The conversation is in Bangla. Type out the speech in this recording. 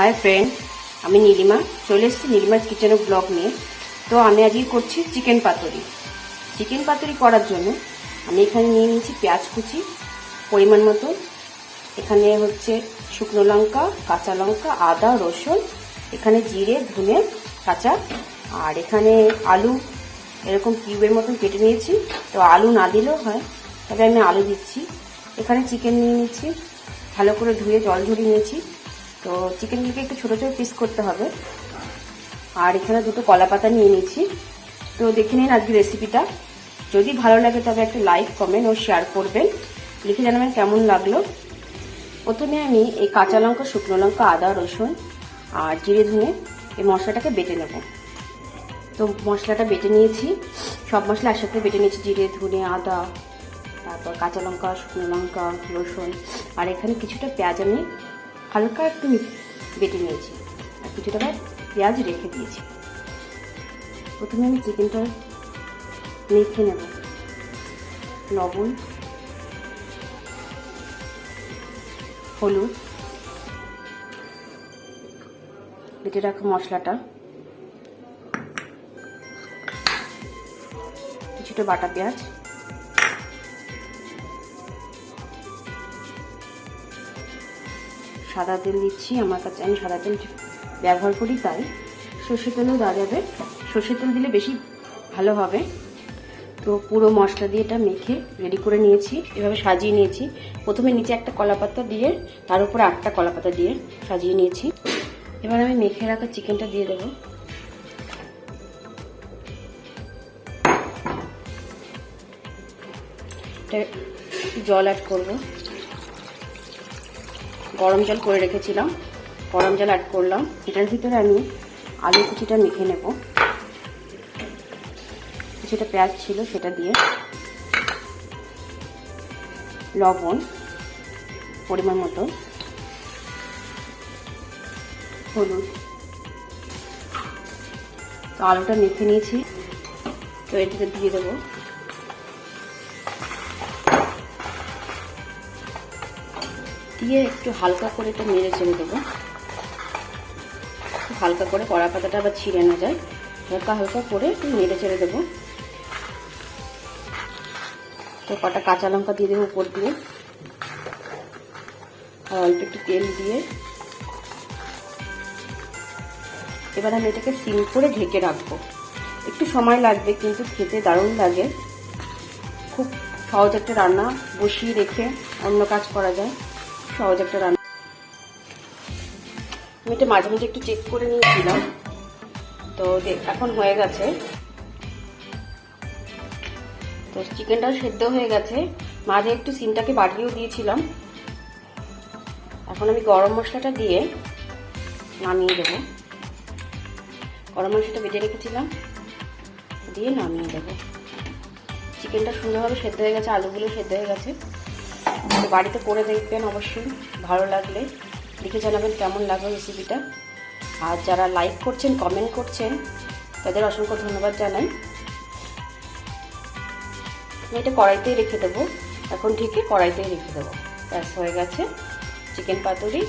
হাই ফ্রেন্ড আমি নীলিমা। চলে এসেছি নীলিমার কিচেনের ব্লগ নিয়ে। তো আমি আজকে করছি চিকেন পাতুরি। চিকেন পাতুরি করার জন্য আমি এখানে নিয়ে নিয়েছি পেঁয়াজ কুচি, পরিমাণ মতো। এখানে হচ্ছে শুকনো লঙ্কা, কাঁচা লঙ্কা, আদা, রসুন, এখানে জিরে, ধনে, কাঁচা। আর এখানে আলু, এরকম কিউবের মতন কেটে নিয়েছি। তো আলু না দিলেও হয়, তবে আমি আলু দিচ্ছি। এখানে চিকেন নিয়ে নিচ্ছি ভালো করে ধুয়ে জল ঝরিয়ে নিয়েছি। তো চিকেনগুলোকে একটু ছোটো ছোটো পিস করতে হবে। আর এখানে দুটো কলা পাতা নিয়ে নিয়েছি। তো দেখে নিন আজকে রেসিপিটা যদি ভালো লাগে তবে একটা লাইক কমেন্ট ও শেয়ার করবেন। লিখে জানাবেন কেমন লাগল। প্রথমে আমি এই কাঁচা লঙ্কা, শুকনো লঙ্কা, আদা, রসুন আর জিরে ধুনে এই মশলাটাকে বেটে নেব। তো মশলাটা বেটে নিয়েছি। সব মশলা একসাথে বেটে নিয়েছি। জিরে, ধনে, আদা, তারপর কাঁচা লঙ্কা, শুকনো লঙ্কা, রসুন। আর এখানে কিছুটা পেঁয়াজ আমি হালকা একটু বেটে নিয়েছি। আর কিছুটা পেঁয়াজ রেখে দিয়েছি। প্রথমে আমি চিকেনটা মেখে নেব। লবণ, হলুদ, বেটে রাখা মশলাটা, কিছুটা বাটা পেঁয়াজ সাদা তেল দিচ্ছি, আমার কাছে আমি সাদা তেল ব্যবহার করি তাই। সর্ষে তেলও দেওয়া যাবে। সর্ষে তেল দিলে বেশি ভালো হবে। তো পুরো মশলা দিয়ে এটা মেখে রেডি করে নিয়েছি, এভাবে সাজিয়ে নিয়েছি। প্রথমে নিচে একটা কলাপাতা দিয়ে, তার উপরে আটটা কলাপাতা দিয়ে সাজিয়ে নিয়েছি। এবার আমি মেখে রাখা চিকেনটা দিয়ে দেবো। জল অ্যাড করব। গরম জল করে রেখেছিলাম। গরম জল অ্যাড করলাম। এটার ভিতরে আমি আলু কুচিটা মেখে নেব। কিছুটা পেঁয়াজ ছিল সেটা দিয়ে। লবণ পরিমাণ মতো। হলুদ। তো আলুটা মেখে নিয়েছি। তো এটাতে দিয়ে দেবো। দিয়ে একটু হালকা করে একটু নেড়ে চেড়ে দেবো। হালকা করে কড়া পাতাটা আবার ছিঁড়ে না যায়। হালকা হালকা করে একটু নেড়ে চেড়ে দেবো। তো কটা কাঁচা লঙ্কা দিয়ে দেবো উপর দিয়ে। আর অল্প একটু তেল দিয়ে। এবার আমি এটাকে সিম করে ঢেকে রাখব। একটু সময় লাগবে, কিন্তু খেতে দারুণ লাগে। খুব সহজ একটা রান্না, বসিয়ে রেখে অন্য কাজ করা যায়। সহজ একটা রান্না। আমি এটা মাঝে মাঝে একটু চেক করে নিয়েছিলাম। তো এখন হয়ে গেছে। তো চিকেনটা সেদ্ধ হয়ে গেছে। মাঝে একটু সিমটাকে বাড়িয়েও দিয়েছিলাম। এখন আমি গরম মশলাটা দিয়ে নামিয়ে দেবো। গরম মশলাটা বেটে রেখেছিলাম। দিয়ে নামিয়ে দেবো। চিকেনটা সুন্দরভাবে সেদ্ধ হয়ে গেছে, আলুগুলো সেদ্ধ হয়ে গেছে। বাড়িতে করে দেখবেন অবশ্যই, ভালো লাগলে। লিখে জানাবেন কেমন লাগল রেসিপিটা আর যারা লাইক করছেন কমেন্ট করছেন, তাদের অসংখ্য ধন্যবাদ জানাই। আমি এটা কড়াইতেই রেখে দেবো। এখন ঠিকই কড়াইতেই রেখে দেবো। ব্যাস, হয়ে গেছে। চিকেন পাতুরি।